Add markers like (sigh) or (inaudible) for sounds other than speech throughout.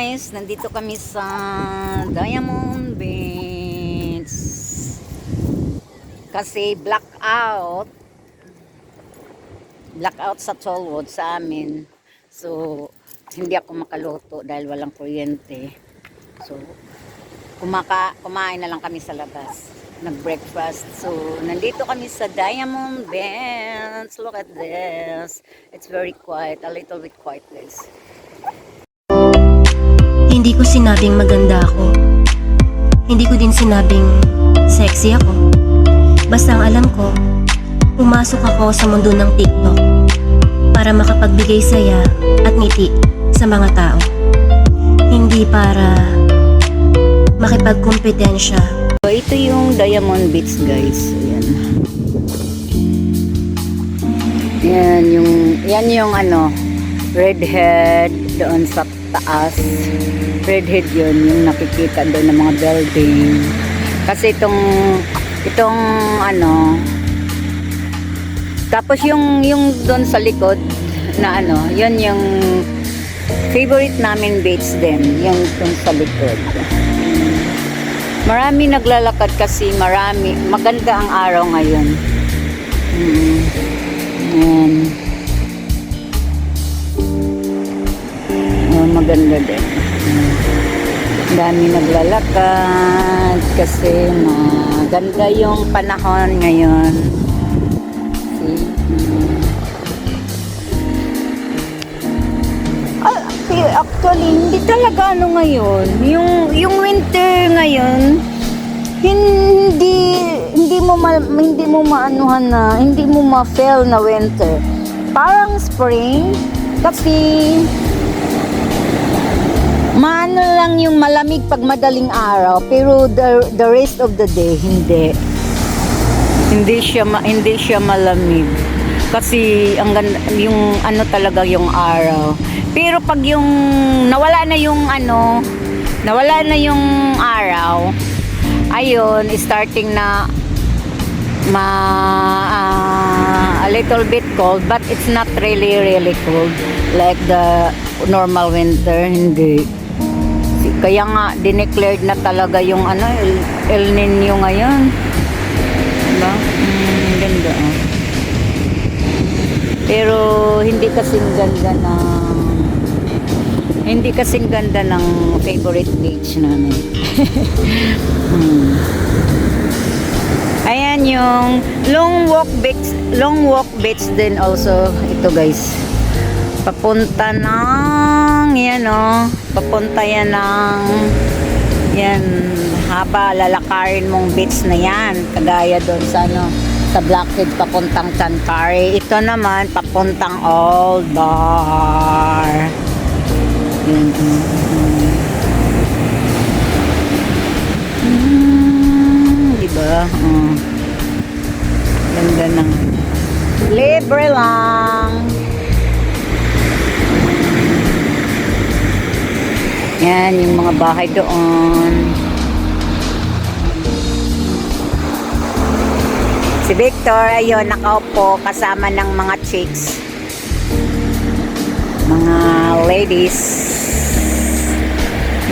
guys, nandito kami sa Diamond Beach. Kasi blackout. Blackout sa Tollwood sa amin. So, hindi ako makaluto dahil walang kuryente. So, kumaka, kumain na lang kami sa labas. Nag-breakfast. So, nandito kami sa Diamond Beach. Look at this. It's very quiet. A little bit quiet, guys. Hindi ko sinabing maganda ako. Hindi ko din sinabing sexy ako. Basta ang alam ko, pumasok ako sa mundo ng TikTok para makapagbigay saya at ngiti sa mga tao. Hindi para makipagkompetensya So, ito yung Diamond Beach, guys. Ayan. Yan yung, yan yung ano, redhead doon sa taas. Redhead yun, yung nakikita doon ng mga building. Kasi itong, itong ano, tapos yung, yung doon sa likod, na ano, yun yung favorite namin beach din, yung doon sa likod. Marami naglalakad kasi marami. Maganda ang araw ngayon. Mm. Ayan. Oh, maganda din. Dami naglalakad kasi maganda yung panahon ngayon. See? Ah, actually, hindi talaga ano ngayon. Yung, yung winter ngayon, hindi hindi mo ma, hindi mo maanuhan na hindi mo ma-feel na winter. Parang spring kasi lang yung malamig pag madaling araw pero the, the rest of the day hindi. Hindi siya hindi siya malamig. Kasi ang ganda, yung ano talaga yung araw. Pero pag yung nawala na yung ano, nawala na yung araw, ayun, starting na ma ah, a little bit cold but it's not really really cold like the normal winter hindi kaya nga dineclared na talaga yung ano El, El Nino ngayon diba? Mm, ganda oh. pero hindi kasing ganda ng hindi kasing ganda ng favorite beach namin (laughs) hmm. Ayan yung long walk beach, long walk beach din also ito guys. Papunta ng yan oh, papunta yan ng yan haba lalakarin mong beach na yan kagaya doon sa ano sa Blackhead papuntang Chancare. Ito naman papuntang Old Bar. Yan. Mm, diba? Mm. Ganda ng libre lang. Yan, yung mga bahay doon. Si Victor, ayun, nakaupo kasama ng mga chicks. Mga ladies.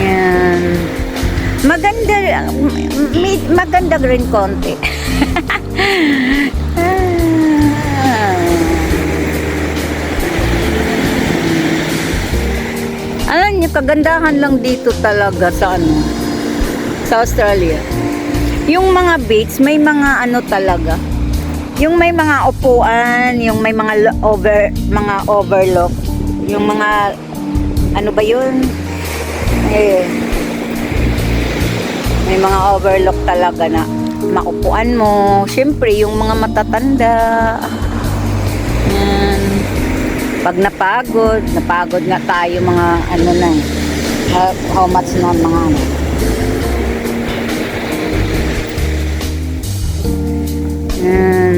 Yan. Maganda, maganda rin konti. (laughs) Alam niyo, kagandahan lang dito talaga sa ano, sa Australia. Yung mga beach, may mga ano talaga. Yung may mga upuan, yung may mga over, mga overlook. Yung mga, ano ba yun? Eh, may mga overlook talaga na makupuan mo. Siyempre, yung mga matatanda. Pag napagod, napagod nga tayo mga ano na. How, how much na mga ano. Yan.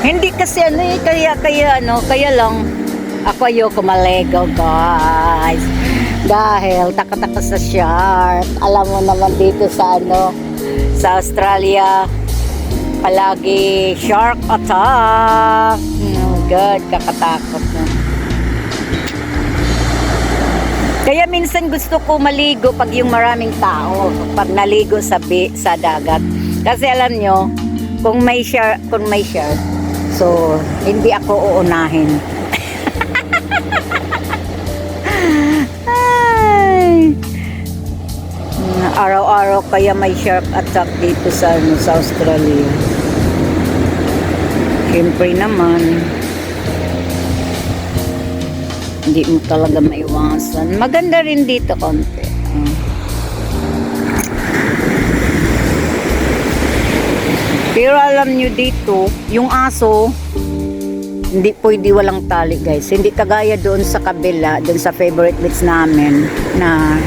Hindi kasi ano eh, kaya, kaya ano, kaya lang, ako ayoko malegaw guys. Dahil taka-taka sa shark. Alam mo naman dito sa ano, sa Australia, palagi shark attack. Oh God, kakatakot na. Kaya minsan gusto ko maligo pag yung maraming tao, pag naligo sa bi- sa dagat. Kasi alam nyo, kung may share, kung may share, so hindi ako uunahin. (laughs) Araw-araw kaya may shark attack dito sa ano, sa Australia. Siyempre naman, hindi mo talaga maiwasan. Maganda rin dito konti. Pero alam nyo dito, yung aso, hindi pwede walang tali guys. Hindi kagaya doon sa kabila, doon sa favorite bits namin, na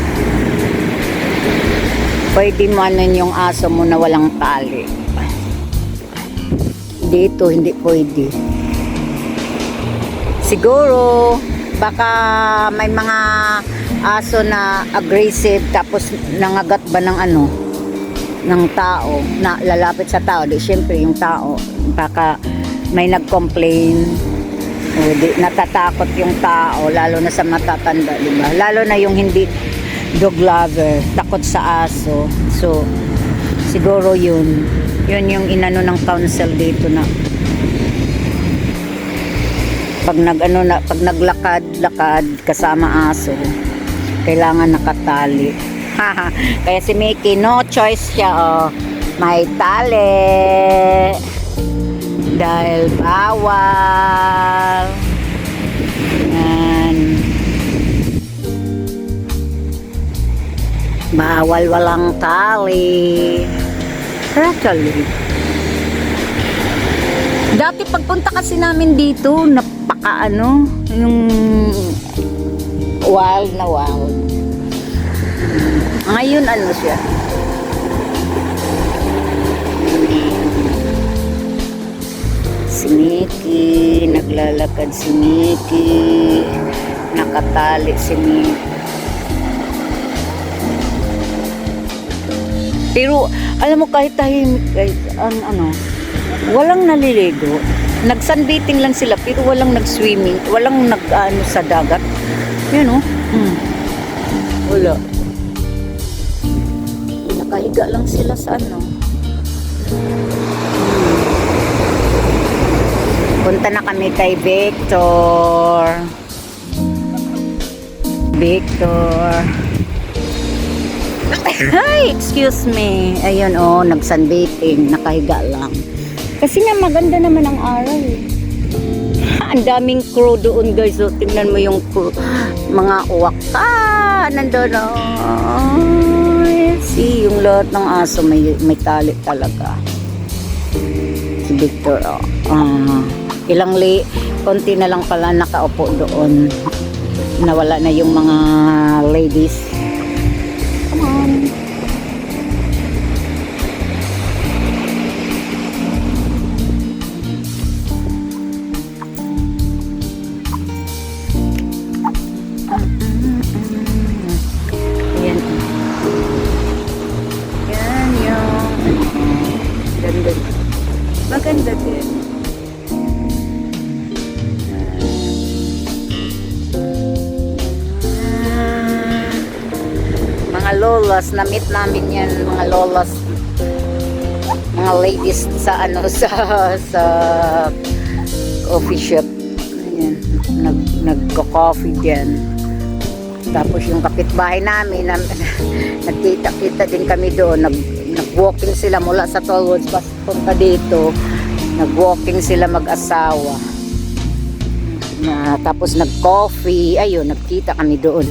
pwede mo yung aso mo na walang tali. Dito, hindi pwede. Siguro, baka may mga aso na aggressive tapos nangagat ba ng ano ng tao na lalapit sa tao. Di syempre yung tao baka may nag-complain o di natatakot yung tao lalo na sa matatanda di ba? Lalo na yung hindi dog lover takot sa aso. So siguro yun yun yung inano ng council dito na pag nag ano na pag naglakad-lakad kasama aso kailangan nakatali. (laughs) Kaya si Mickey no choice siya oh. May tali. Dahil bawal. Yan. Bawal walang tali Actually, Dati pagpunta kasi namin dito, napaka ano, yung wild na wild. Ngayon ano siya? Si Mickey, naglalakad si Mickey, nakatali si Mickey. Pero alam mo kahit tahimik guys, an, ano, walang naliligo. Nag-sunbathing lang sila pero walang nag-swimming, walang nag ano sa dagat. Yun oh. Hmm. Wala. Nakahiga lang sila sa ano. Punta na kami kay Victor. Victor. Ay, excuse me. Ayun, oh, nag-sunbathing. Nakahiga lang. Kasi nga maganda naman ang araw eh. Ang daming crew doon guys. So, tingnan mo yung crew. Mga uwak. Ah, nandun oh. See, yung lahat ng aso may, may tali talaga. Si Victor, oh. Ah, ilang li, konti na lang pala nakaupo doon. Nawala na yung mga ladies. Lolas, na-meet namin yan, mga lolas, mga ladies sa ano, (laughs) sa, sa coffee shop. Ayan, nag, nagko-coffee diyan. Tapos yung kapitbahay namin, na, (laughs) nagkita-kita din kami doon, nag, nag-walking sila mula sa Tollwoods, pas punta dito, nag-walking sila mag-asawa. Na, tapos nag-coffee, ayun, nagkita kami doon.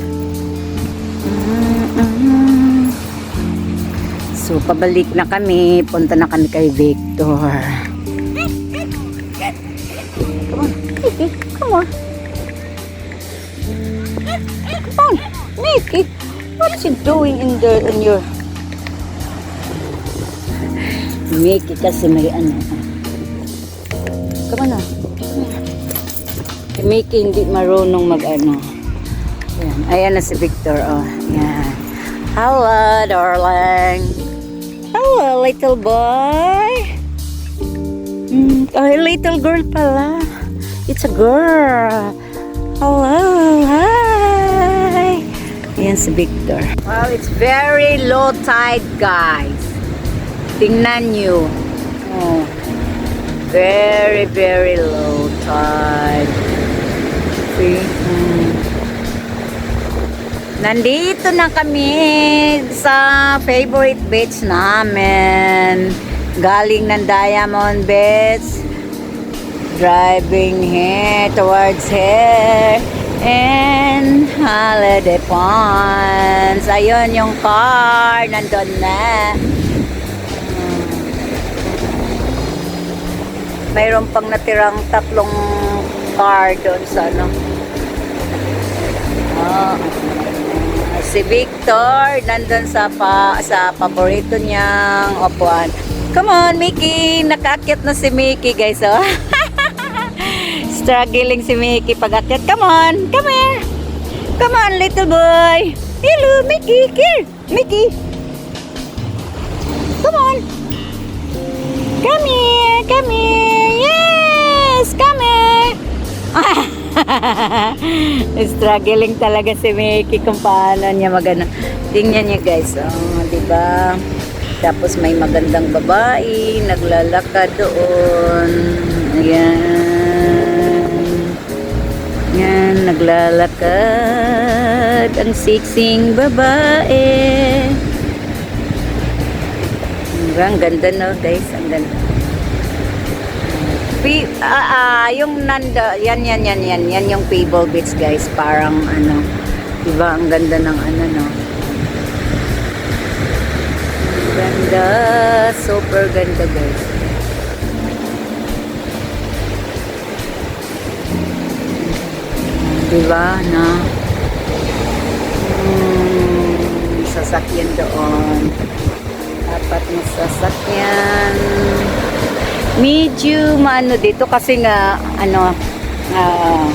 So, pabalik na kami. Punta na kami kay Victor. Come on, Mickey. Come on. Come on, Mickey. What's you doing in there in your... Mickey kasi may ano. Come on na. Si Mickey hindi marunong mag ano. Ayan. Ayan na si Victor. Oh. Ayan. Hello, darling. Hello, little boy. Mm, oh, little girl pala. It's a girl. Hello, hi. Ayan si Victor. Well, it's very low tide, guys. Tingnan nyo. Oh. Very, very low tide. See? Hmm. Nandito na kami sa favorite beach namin. Galing ng Diamond Beach. Driving here towards here. And holiday ponds. Ayun yung car. Nandun na. Mayroon pang natirang tatlong car doon sa ano. Ah, si Victor nandun sa pa, sa paborito niyang upuan. Come on, Mickey! Nakaakyat na si Mickey, guys, oh. (laughs) Struggling si Mickey pag akyat. Come on! Come here! Come on, little boy! Hello, Mickey! Here! Mickey! Come on! Come here! Come here! Yes! Come here! (laughs) (laughs) Struggling talaga si Mickey kung paano niya magana. Tingnan niyo guys, oh, 'di ba? Tapos may magandang babae naglalakad doon. Ayan. Yan, naglalakad ang siksing babae. Ang ganda no guys, ang ganda. Pi, ah, ah, yung nanda, yan, yan, yan, yan, yan yung Pebble Beach guys, parang ano, diba, ang ganda ng ano, no. Ganda, super ganda guys. Diba, na? Hmm, sasakyan doon. Apat na sasakyan medyo maano dito kasi nga ano ah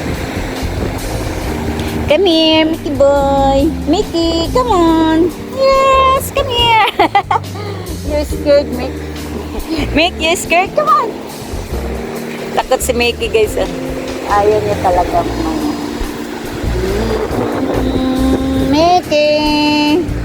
come here Mickey boy. Mickey come on. Yes come here. (laughs) You're scared Mick. Mick you scared. Come on. Takot si Mickey guys ah. ayaw niya talaga. Mm, Mickey